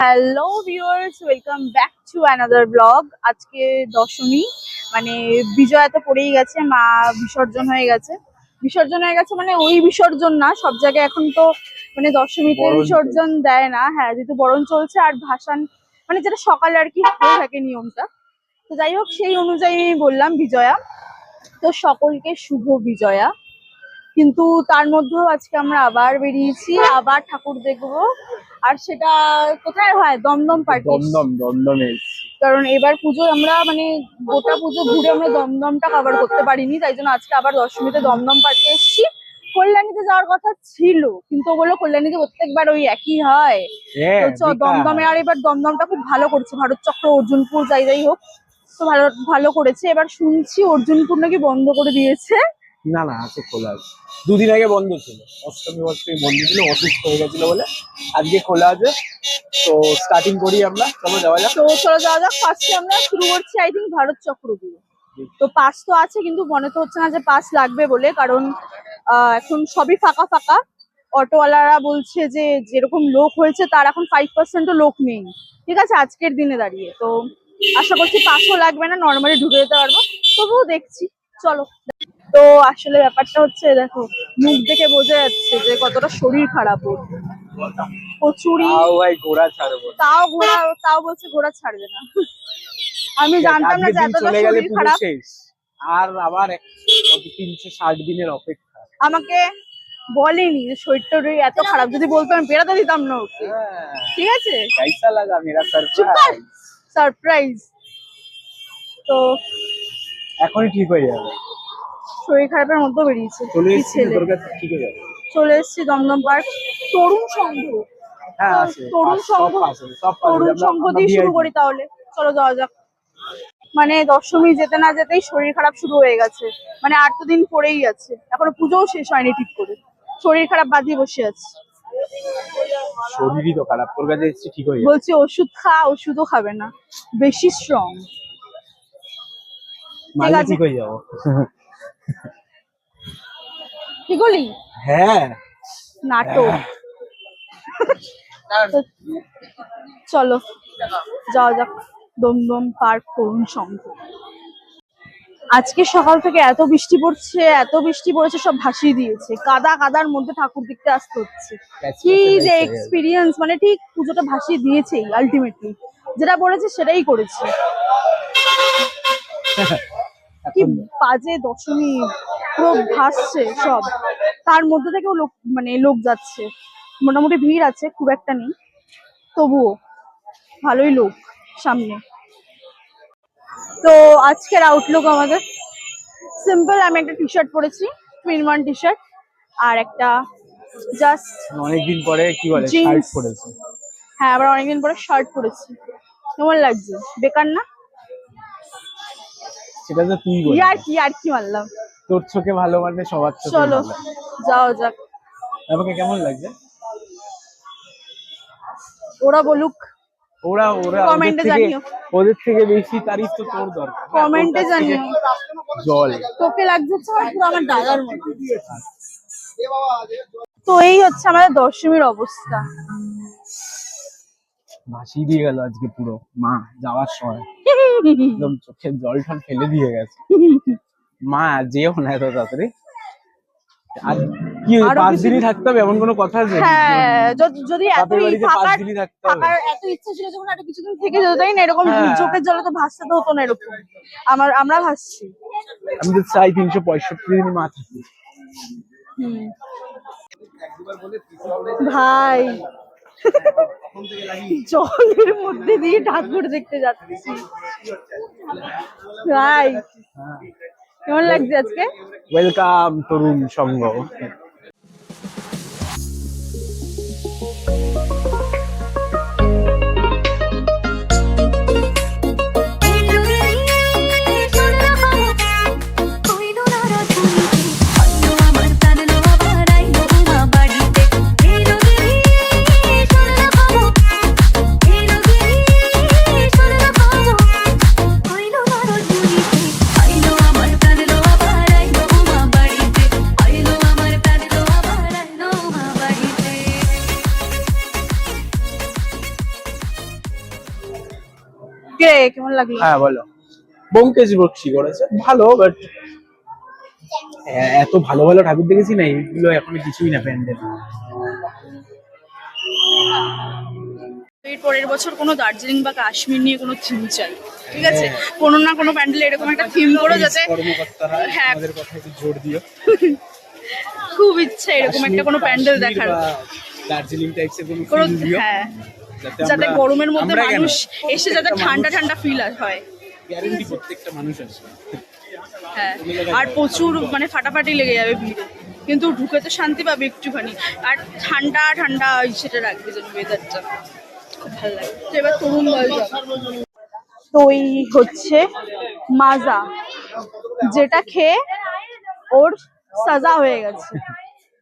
Hello viewers welcome back to another blog আজকে দশমী মানে বিজয়া তো পড়েই গেছে মা বিসর্জন হয়ে গেছে। বিসর্জন হয়ে গেছে মানে ওই বিসর্জন না সব জায়গায় এখন তো মানে দশমীতে বিসর্জন দেয় না। হ্যাঁ যেহেতু বরণ চলছে আর ভাসান মানে যেটা সকালে আর কি হয়ে থাকে নিয়মটা। তো যাই হোক সেই অনুযায়ী আমি বললাম বিজয়া। তো সকলকে শুভ বিজয়া। কিন্তু তার মধ্যেও আজকে আমরা আবার বেরিয়েছি। আবার ঠাকুর দেখব। আর সেটা কোথায় হয়? দমদম পার্টি দমদম দমদমে কারণ এবার পুজো আমরা মানে গোটা পুজো ঘুরে আমরা দমদমটা কভার করতে পারিনি তাই জন্য আজকে আবার দশমীতে দমদম পার্কে এসেছি। কল্যাণীতে যাওয়ার কথা ছিল কিন্তু ওগুলো কল্যাণীতে প্রত্যেকবার ওই একই হয়। হ্যাঁ। দমদমে আর এবার দমদমটা খুব ভালো করছে ভারত চক্র অর্জুনপুর যাই যাই হোক তো ভালো ভালো করেছে। এবার শুনছি অর্জুনপুর নাকি বন্ধ করে দিয়েছে। না না আছে খোলা আছে। দুদিন আগে বন্ধ ছিল। অষ্টমী অষ্টমী বন্ধ ছিল, অসুস্থ হয়ে গেছিল বলে আজকে খোলা আছে। তো স্টার্টিং করি আমরা। চলো যাওয়া যাক। তো চলো যাওয়া যাক। ফার্স্টে আমরা শুরু করছি আই থিঙ্ক ভারত চক্র দিয়ে তো পাস তো আছে, কিন্তু মনে তো হচ্ছে না যে পাস লাগবে বলে, কারণ এখন সবই ফাঁকা ফাঁকা। অটোওয়ালারা বলছে যে যেরকম লোক হয়েছে, তার এখন ফাইভ পার্সেন্টও লোক নেই। ঠিক আছে, আজকের দিনে দাঁড়িয়ে। তো আশা করছি পাসও লাগবে না নর্মালি ঢুকে যেতে পারব। তবুও দেখছি। চলো। তো আসলে ব্যাপারটা হচ্ছে দেখো মুখ দেখে বোঝা যাচ্ছে যে কতটা শরীর খারাপ ওর। কচুরি ঘোড়া ছাড়বো তাও ঘোড়া তাও বলছে ঘোড়া ছাড়বে না। আমি জানতাম না যে এতটা খারাপ। আর আবার তিনশো ষাট দিনের অপেক্ষা। আমাকে বলেনি যে শরীরটা এত খারাপ। যদি বলতো আমি বেড়াতে দিতাম না ওকে। হ্যাঁ। ঠিক আছে? সারপ্রাইজ তো এখনই ঠিক হয়ে যাবে। শরীর খারাপের মধ্যে বেরিয়েছে। চলে এসেছি ছেলে? ঠিক চলে দমদম পার্ক। তরুণ সংঘ। হ্যাঁ তরুণ সংঘ তরুণ সংঘ দিয়ে শুরু করি তাহলে। চলো যাওয়া যাক। মানে দশমী যেতে না যেতেই শরীর খারাপ শুরু হয়ে গেছে। মানে আট তো দিন পরেই আছে। এখনও পুজোও শেষ হয়নি ঠিক করে। শরীর খারাপ বাদিয়ে বসে আছে। শরীরই তো খারাপ। তোর কাছে এসেছি ঠিক হয়ে বলছি ওষুধ খা ওষুধও খাবে না। বেশি স্ট্রং মারলে আছে। ঠিক হয়ে যাব। কি বলি হ্যাঁ। নাটক। চলো যাওয়া যাক দমদম পার্ক তরুণ সংঘ। আজকে সকাল থেকে এত বৃষ্টি পড়ছে এত বৃষ্টি পড়েছে সব ভাসিয়ে দিয়েছে। কাদা কাদার মধ্যে ঠাকুর দেখতে আসতে হচ্ছে। কি যে এক্সপিরিয়েন্স মানে ঠিক পুজোটা ভাসিয়ে দিয়েছেই আলটিমেটলি যেটা বলেছে সেটাই করেছে। কি বাজে দশমী পুরো ভাসছে সব। তার মধ্যে থেকেও লোক মানে লোক যাচ্ছে। মোটামুটি ভিড় আছে খুব একটা নেই। তবুও ভালোই লোক সামনে। তো আজকের আউটলুক আমাদের। সিম্পল আমি একটা টি শার্ট পরেছি টুইন ওয়ান টি শার্ট আর একটা জাস্ট অনেকদিন পরে কি বলে শার্ট পরেছে। হ্যাঁ আবার অনেকদিন পরে শার্ট পরেছি। কেমন লাগছে? বেকার না? সেটা তো তুই বল ইয়ার কি আর কি মারলাম তোর চোখে ভালো মানে সবার চোখে চলো যাও যাক। আমাকে কেমন লাগছে? ওরা বলুক। ওরা ওরা থেকে জানিও। ওদের থেকে বেশি তারিফ তো তোর দরকার। কমেন্টে জানিও। জল। তোকে লাগছে পুরো আমার দাদার মতো। তো এই হচ্ছে আমাদের দশমীর অবস্থা। ভাসিয়ে দিয়ে গেল আজকে পুরো। মা যাওয়ার সময়। একদম চোখের জল ঠল ফেলে দিয়ে গেছে। মা যেও না এত তাড়াতাড়ি। আর কি পাঁচ দিনই থাকতে হবে এমন কোনো কথা আছে? হ্যাঁ যদি- এতই থাকার থাকার এত ইচ্ছা ছিল যখন একটা কিছুদিন থেকে যেত তাই না? এরকম হ্যাঁ। চোখের জলে তো ভাসতে তো হতো না এরকম। আমার আমরা ভাসছি। আমি তো চাই তিনশো পঁয়ষট্টি মা থাকি ভাই। জলের মধ্যে দিয়ে ঠাকুর দেখতে যাচ্ছি। ভাই কেমন লাগছে আজকে? ওয়েলকাম তরুণ সংঘ কে? কেমন লাগল? হ্যাঁ বলো। বোমকেশ বক্সি করেছে। ভালো বাট এত ভালো ভালো ঠাকুর দেখেছি না এইগুলো এখন কিছুই না প্যান্ডেল এর পরের বছর কোনো দার্জিলিং বা কাশ্মীর নিয়ে কোনো থিম চাই ঠিক আছে? কোনো না কোনো প্যান্ডেলে এরকম একটা থিম করে যাতে হ্যাঁ। আমাদের কথা একটু জোর দিও। খুব ইচ্ছা এরকম একটা কোনো প্যান্ডেল দেখার। দার্জিলিং টাইপসের কোনো হ্যাঁ। যাতে গরমের মধ্যে মানুষ এসে যাতে ঠান্ডা ঠান্ডা ফিল হয়। গ্যারেন্টি প্রত্যেকটা মানুষ আসবে। হ্যাঁ আর প্রচুর মানে ফাটাফাটি লেগে যাবে ভিড়ে। কিন্তু ঢুকে তো শান্তি পাবে একটুখানি। আর ঠান্ডা ঠান্ডা ওই সেটা রাখবে যেন ওয়েদারটা খুব ভালো লাগে। তো এবার তরুণ তো এই হচ্ছে মাজা যেটা খেয়ে ওর সাজা হয়ে গেছে।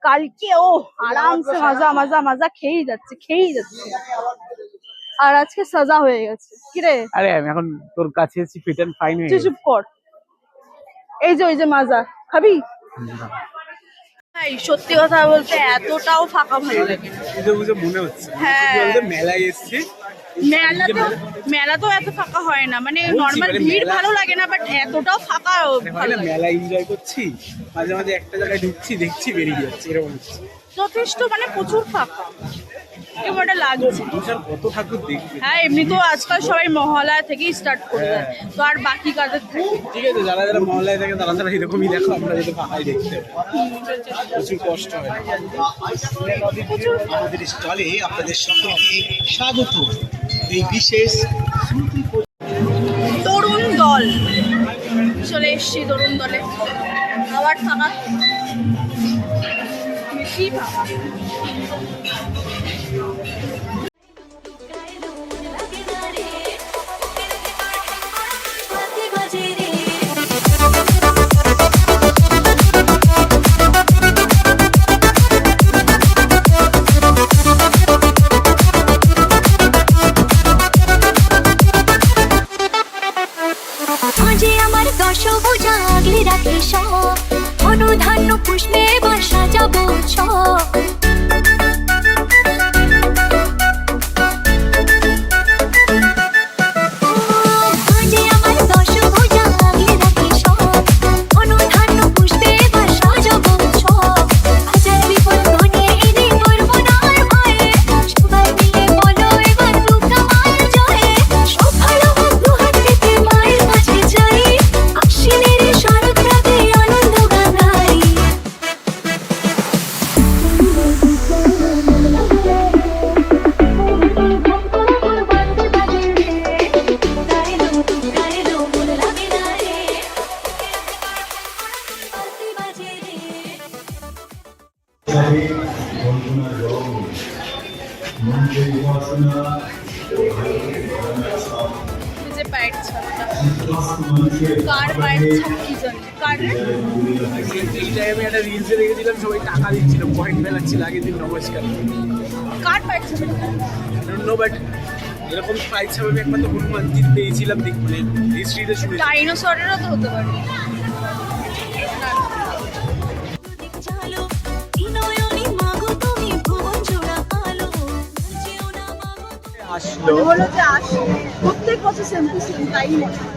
কালকে ও আরামসে মাজা মাজা মাজা খেয়েই যাচ্ছে খেয়েই যাচ্ছে। আর আজকে সাজা হয়ে গেছে। কিরে? আরে আমি এখন তোর কাছে এসেছি ফিট অ্যান্ড ফাইন হয়ে গেছি। চুপ কর। এই যে ওই যে মাজা খাবি? ভাই সত্যি কথা বলতে এতটাও ফাঁকা ভালো লাগে বুঝে বুঝে মনে হচ্ছে। হ্যাঁ। মেলায় এসেছি মেলাতেও মেলাতেও এত ফাঁকা হয় না। মানে নর্মাল মানে ভিড় ভালো লাগে না বাট এতটাও ফাঁকা ভালো না লাগে। মেলা এনজয় করছি মাঝে মাঝে একটা জায়গায় ঢুকছি দেখছি বেরিয়ে যাচ্ছে এরকম যথেষ্ট মানে প্রচুর ফাঁকা। কেমন একটা লাগছে। হ্যাঁ এমনি তো আজকাল সবাই মহলা থেকেই স্টার্ট করে দেয়। তো আর বাকি কাদের থাকে ঠিক আছে যারা যারা মহল্লায় থাকে তারা তারা এরকমই দেখো আমরা যদি ফাঁকাই দেখতে প্রচুর কষ্ট হয়। আমাদের স্টলে আপনাদের সকলকে স্বাগত। এই বিশেষ তরুণ দল। চলে এসছি তরুণ দলে। আবার ফাঁকা বেশি আমি একটা রিলসে দেখেছিলাম সবাই টাকা দিচ্ছিল পয়েন্ট বেলাচ্ছিল আগের দিন নমস্কার। কার পায়ের নো বাট এরকম আমি একমাত্র হনুমানজির পেয়েছিলাম দেখ মানে হিস্ট্রিতে শুনেছি। ডাইনোসরেরও তো হতে পারে। চালো বিনয়নী মাগো তুমি ভুবন জোড়া আলো যেও না মাগো আসলো। হলো যে আসে প্রত্যেক বছর সেম টু সেম তাই মনে হ্যাঁ।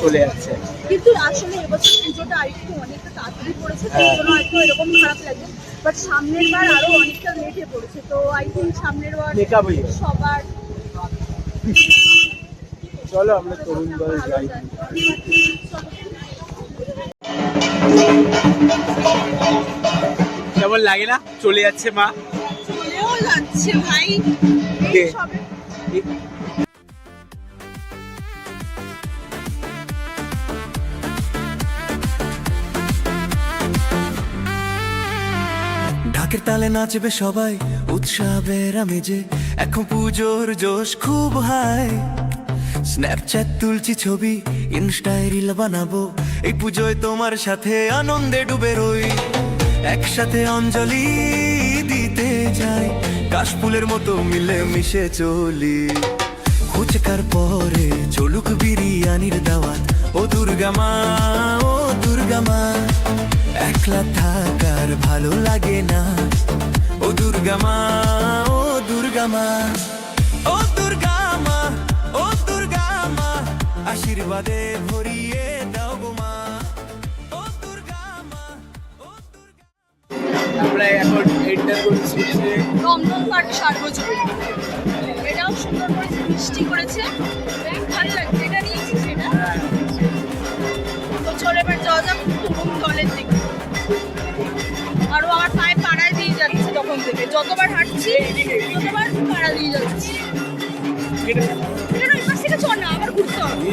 চলে যাচ্ছে। কিন্তু আসলে এবছর পুজোটা আরেকটু অনেকটা তাড়াতাড়ি পড়েছে তাই। জন্য হয়তো এরকম খারাপ লাগে বাট সামনের বার আরও অনেকটা লেটে পড়েছে তো আই থিঙ্ক সামনের বার সবার চলো আমরা তরুণ দল যাই। কেমন লাগে না? চলে যাচ্ছে মা। চলেও যাচ্ছে ভাই। সবে ঢাকের তালে নাচবে সবাই, উৎসবের আমেজে। এখন পুজোর জোশ খুব হাই। স্ন্যাপচ্যাট তুলছি ছবি ইনস্টায় রিল বানাবো। এই পুজোয় তোমার সাথে আনন্দে ডুবে রই। একসাথে অঞ্জলি দিতে যাই কাশফুলের মতো মিলে মিশে চলি। ফুচকার পরে চলুক বিরিয়ানির দাওয়াত। ও দুর্গা মা, ও দুর্গা মা। একলা থাকার ভালো লাগে না। ও দুর্গা মা, ও দুর্গা মা, ও দুর্গা মা, ও দুর্গা মা, আশীর্বাদে ভরিয়ে দাও গো মা। ও দুর্গা মা, ও দুর্গা আমরা এখন এন্টার করছি দমদম পার্ক সার্বজনীন। এটাও সুন্দর করে সৃষ্টি করেছে। ভালো লাগছে। এটা নিয়েছি সেটা? তো চলে এবার যাওয়া যাক। যাচ্ছে থেকে। যতবার হাঁটছি ততবার পাড়া দিয়ে যাচ্ছে। এটা পাশ থেকে চল না আবার ঘুরতে হবে।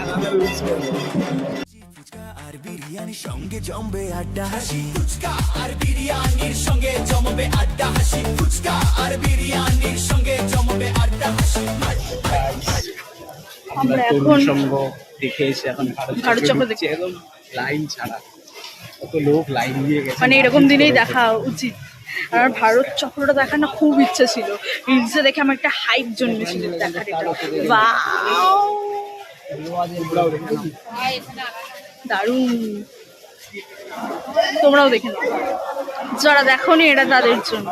আলাদা রুলস ফুচকা আর বিরিয়ানির সঙ্গে জমবে আড্ডা হাসি। ফুচকা আর বিরিয়ানির সঙ্গে জমবে আড্ডা হাসি। ফুচকা আর বিরিয়ানির সঙ্গে জমবে আড্ডা হাসি। আমরা এখন দেখে এসে এখন ভারত চক্র দেখছি একদম লাইন ছাড়া। মানে এরকম দিনেই দেখা উচিত। আমার ভারত চক্রটা দেখার না খুব ইচ্ছে ছিল। রিলসে দেখে আমার একটা হাইপ জন্মেছিল দেখার দারুণ। তোমরাও দেখে নাও। যারা দেখো এটা তাদের জন্য।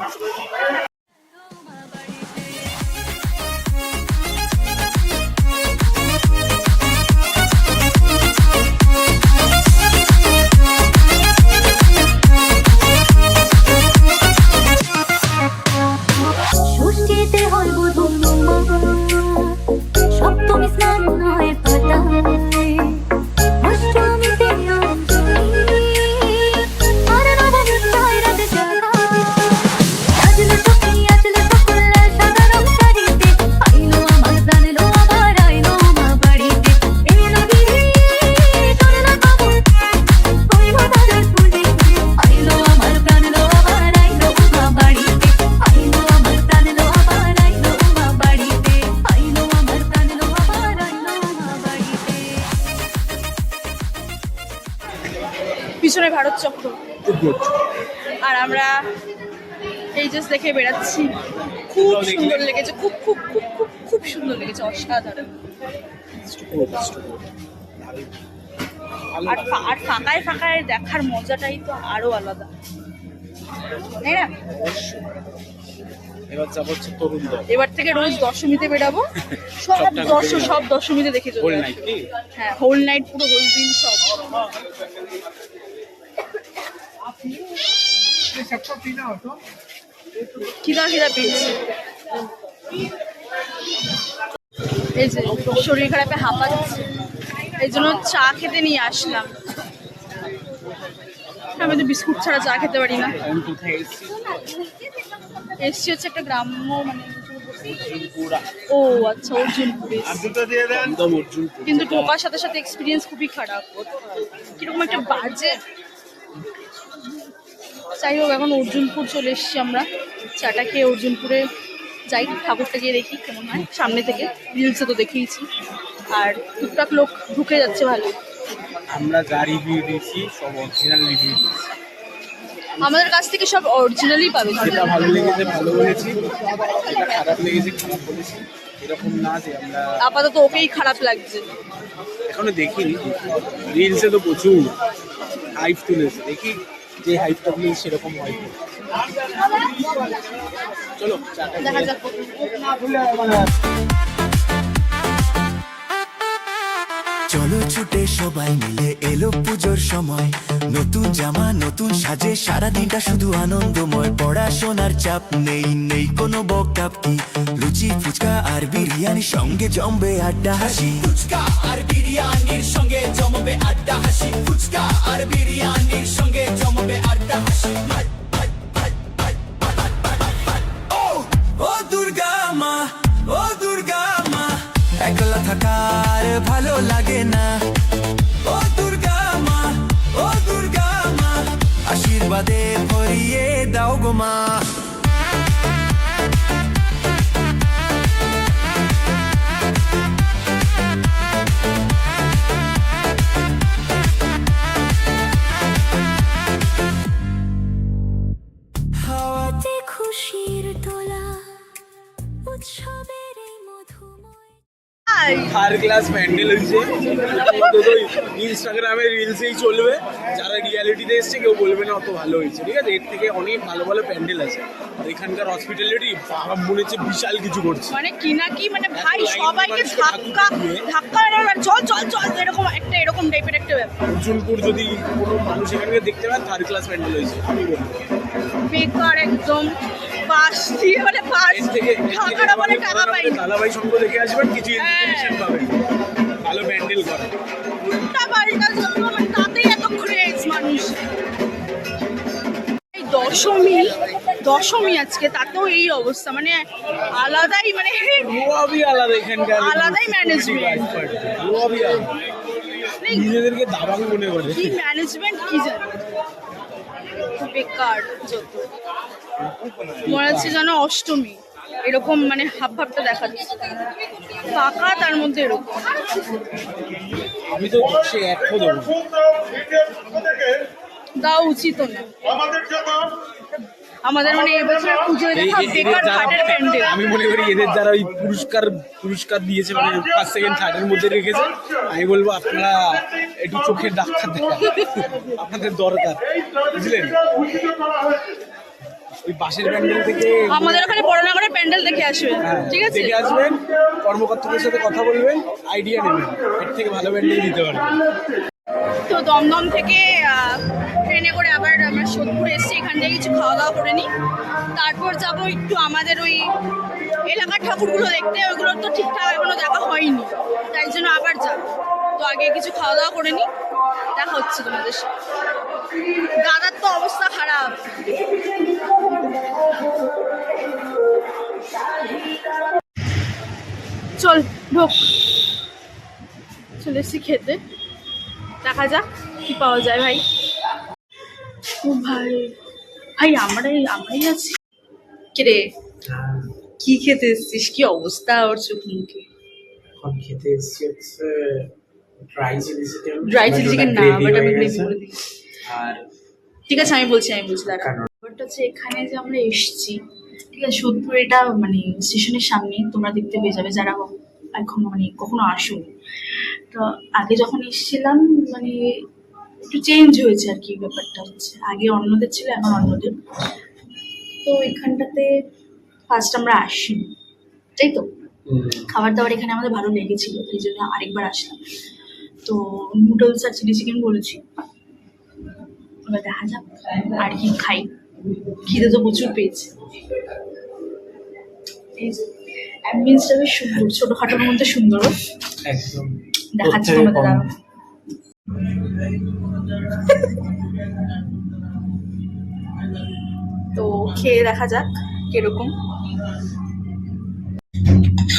চক্র। আর আমরা এই জাস্ট দেখে বেড়াচ্ছি। খুব সুন্দর লেগেছে। খুব খুব খুব খুব খুব সুন্দর লেগেছে। অসাধারণ। আর আর ফাঁকায় ফাঁকায় দেখার মজাটাই তো আরও আলাদা। তাই না? এবার যাব হচ্ছে তরুণ দল। এবার থেকে রোজ দশমীতে বেরাবো সব দশ সব দশমীতে দেখে চলে হ্যাঁ হোল নাইট পুরো হোল দিন সব। খিদা খিদা পেয়েছে এই যে শরীর খারাপে হাঁপাচ্ছে এই জন্য চা খেতে নিয়ে আসলাম। আমি তো বিস্কুট ছাড়া চা খেতে পারি না। এসেছি হচ্ছে একটা গ্রাম্য মানে ও আচ্ছা অর্জুনপুরে। কিন্তু ঢোকার সাথে সাথে এক্সপিরিয়েন্স খুবই খারাপ। কীরকম একটা বাজে। যাই হোক এখন অর্জুনপুর চলে এসেছি আমরা। চাটা খেয়ে অর্জুনপুরে যাই ঠাকুরটা গিয়ে দেখি কেমন হয়। সামনে থেকে রিলসে তো দেখিয়েছি। আর টুকটাক লোক ঢুকে যাচ্ছে ভালো। আমরা যা রিভিউ দিয়েছি সব অরিজিনাল রিভিউ দিয়েছি। আমাদের কাছ থেকে সব অরিজিনালই পাবে। যেটা ভালো লেগেছে ভালো বলেছি। যেটা খারাপ লেগেছে খারাপ বলেছি। এরকম না যে আমরা আপাতত ওকেই খারাপ লাগছে। এখনও দেখিনি। রিলসে তো প্রচুর হাইপ তুলেছে। দেখি যে হাইপটা তুলেছে সেরকম হয়। চলো দেখা যাক। চলো ছুটে সবাই মিলে এলো পুজোর সময় নতুন জামা নতুন সাজে সারা দিনটা শুধু আনন্দময় পড়াশোনার চাপ নেই নেই কোনো বকাপ কি লুচি ফুচকা আর বিরিয়ানির সঙ্গে জমবে আড্ডা হাসি ফুচকা আর বিরিয়ানির সঙ্গে জমবে আড্ডা হাসি ফুচকা আর বিরিয়ানির সঙ্গে জমবে আড্ডা হাসি ও দুর্গা মা ও দুর্গা থাকার ভালো লাগে না। ও দুর্গা মা, ও দুর্গা মা, আশীর্বাদে ভরিয়ে দাও গো মা। থার্ড ক্লাস প্যান্ডেল হয়েছে। ইনস্টাগ্রামে রিলসেই চলবে। যারা রিয়ালিটিতে এসছে কেউ বলবে না অত ভালো হয়েছে। ঠিক আছে? এর থেকে অনেক ভালো ভালো প্যান্ডেল আছে। এখানকার হসপিটালিটি বাবা মনে হচ্ছে বিশাল কিছু করছে। মানে কি না কি মানে ভাই সবাইকে ধাক্কা ধাক্কা চল চল চল এরকম একটা এরকম টাইপের একটা ব্যাপার। অর্জুনপুর যদি কোনো মানুষ এখানে দেখতে পায় থার্ড ক্লাস প্যান্ডেল হয়েছে। আমি বলব বেকার একদম। পাশ দিয়ে মানে পাশ থেকে টাকাটা বলে টাকা পাই দাদাভাই সঙ্গ দেখে আসবেন কিছু দশমী দশমী আজকে তাতেও এই অবস্থা মানে আলাদাই মানে আলাদাই নিজেদেরকে দাবাং মনে করে। কি ম্যানেজমেন্ট কি জানি বেকার যত। মনে হচ্ছে যেন অষ্টমী। এরকম মানে হাব ভাবটা দেখা যাচ্ছে ফাঁকা তার মধ্যে এরকম। আমি তো সে দেবো দেওয়া উচিত না। আমাদের মানে এবছর পুজোয় দেখা এই- এই- বেকার এদের প্যান্ডেল আমি মনে করি এদের যারা ওই পুরস্কার পুরস্কার দিয়েছে মানে ফার্স্ট সেকেন্ড থার্ডের মধ্যে রেখেছে আমি বলব আপনারা একটু চোখের ডাক্তার আপনাদের দরকার বুঝলেন? ওই বাসের প্যান্ডেল থেকে আমাদের ওখানে প্যান্ডেল দেখে আসবে হ্যাঁ, ঠিক আছে? দেখে আসবেন কর্মকর্তাদের সাথে কথা বলবেন আইডিয়া নেবেন এর থেকে ভালো প্যান্ডেল দিতে পারবেন। তো দমদম থেকে ট্রেনে করে আবার আমরা সোদপুর এসেছি, এখান থেকে কিছু খাওয়া দাওয়া করে নিই। তারপর যাব একটু আমাদের ওই এলাকার ঠাকুরগুলো দেখতে ওইগুলো তো ঠিকঠাক এখনও দেখা হয়নি, তাই জন্য আবার যাব। তো আগে কিছু খাওয়া দাওয়া করে নিই, দেখা হচ্ছে তোমাদের সাথে। দাদার তো অবস্থা খারাপ। চল, ঢোক। চলে এসেছি খেতে। দেখা যাক কি পাওয়া যায় ভাই। ও ভাই ভাই আমরাই আমরাই আছি। কে কি খেতে এসছিস? কি অবস্থা ওর চোখ মুখে? খেতে এসেছি হচ্ছে dry chilli chicken dry chilli chicken না বাট আমি গ্রেভি বলে দিই আর ঠিক আছে আমি বলছি আমি বলছি দাঁড়া? ব্যাপারটা হচ্ছে এখানে যে আমরা এসেছি ঠিক আছে সোদপুর এটা মানে স্টেশনের সামনে তোমরা দেখতে পেয়ে যাবে যারা এখন মানে কখনো আসোনি। তো আগে যখন এসেছিলাম মানে একটু চেঞ্জ হয়েছে আর কি ব্যাপারটা হচ্ছে। আগে অন্যদের ছিল এখন অন্যদের। তো এখানটাতে ফার্স্ট আমরা আসিনি তাই তো? খাবার দাবার এখানে আমাদের ভালো লেগেছিল এই জন্য আরেকবার আসলাম। তো নুডলস আর চিলি চিকেন বলেছি। এবার দেখা যাক আর কি খাই। খিদে তো প্রচুর পেয়েছে। অ্যাম্বিয়েন্সটা বেশ সুন্দর ছোটখাটোর মধ্যে সুন্দর। একদম। দেখাচ্ছি প্রত্যেকে তোমাদের দাঁড়াও। তো খেয়ে দেখা যাক কীরকম।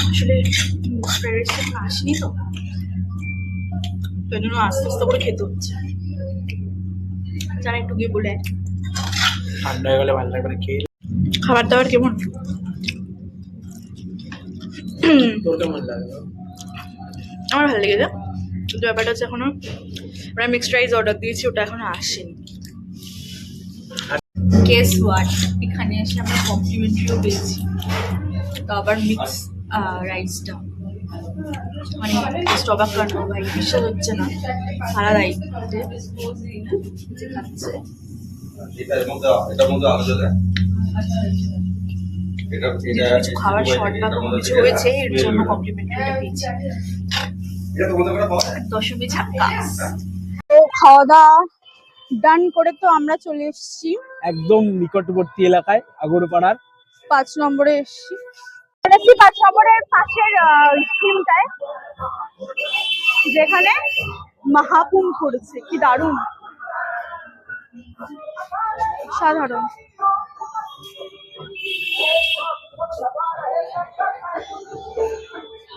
আসলে ফ্রাইড আসেনি তো। তো এই জন্য আস্তে আস্তে করে খেতে হচ্ছে। যারা একটু গিয়ে বলে। ঠান্ডা হয়ে গেলে ভালো লাগবে না খেয়ে খাবার দাবার কেমন? তোর কেমন লাগবে আমার ভালো লেগেছে কিন্তু ব্যাপারটা হচ্ছে এখনও আমরা মিক্সড রাইস অর্ডার দিয়েছি ওটা এখনও আসেনি। কেস ওয়াট এখানে এসে আমরা কমপ্লিমেন্টারিও পেয়েছি। তো আবার মিক্স রাইসটা মানে জাস্ট অবাক কাণ্ড ভাই বিশ্বাস হচ্ছে না? আলাদাই। যে খাচ্ছে খাবার শর্ট বা কিছু হয়েছে এর জন্য। কমপ্লিমেন্টারিটা পেয়েছি। দশমী ঝাক্কাস তো খাওয়া দাওয়া ডান করে তো আমরা চলে এসেছি। একদম নিকটবর্তী এলাকায় আগরপাড়ার। পাঁচ নম্বরে এসেছি। এসেছি পাঁচ নম্বরের পাশের স্কিমটায় যেখানে মাহাকুম করেছে কি দারুণ। সাধারণ।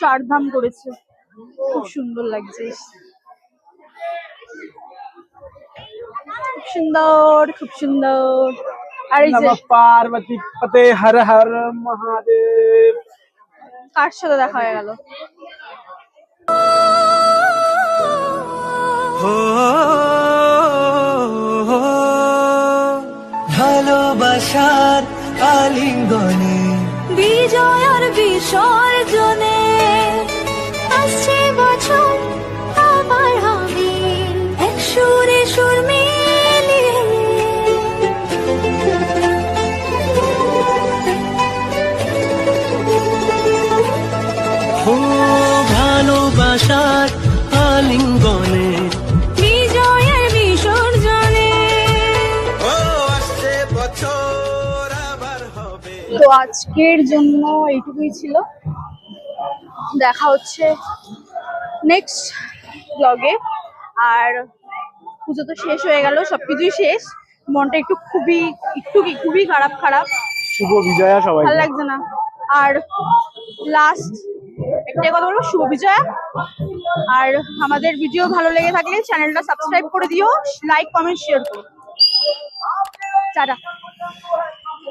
চারধাম করেছে। খুব সুন্দর লাগছে। খুব সুন্দর খুব সুন্দর। আর এই যে পার্বতী পতে হর হর মহাদেব। কার সাথে দেখা হয়ে গেল? ভালোবাসার আলিঙ্গনে। বিজয় আর বিসর্জনে ও ভালোবাসার আলিঙ্গনে। বিজয়ের বিসর্জনে। ও আসছে বছর আবার হবে। তো আজকের জন্য এইটুকুই ছিল। দেখা হচ্ছে নেক্সট ব্লগে আর পুজো তো শেষ হয়ে গেল সবকিছুই শেষ। মনটা একটু খুবই একটু খুবই খারাপ খারাপ। শুভ বিজয়া সবাই ভালো লাগছে না। আর লাস্ট একটাই কথা বলব শুভ আর আমাদের ভিডিও ভালো লেগে থাকলে চ্যানেলটা সাবস্ক্রাইব করে দিও লাইক কমেন্ট শেয়ার করো। টাটা।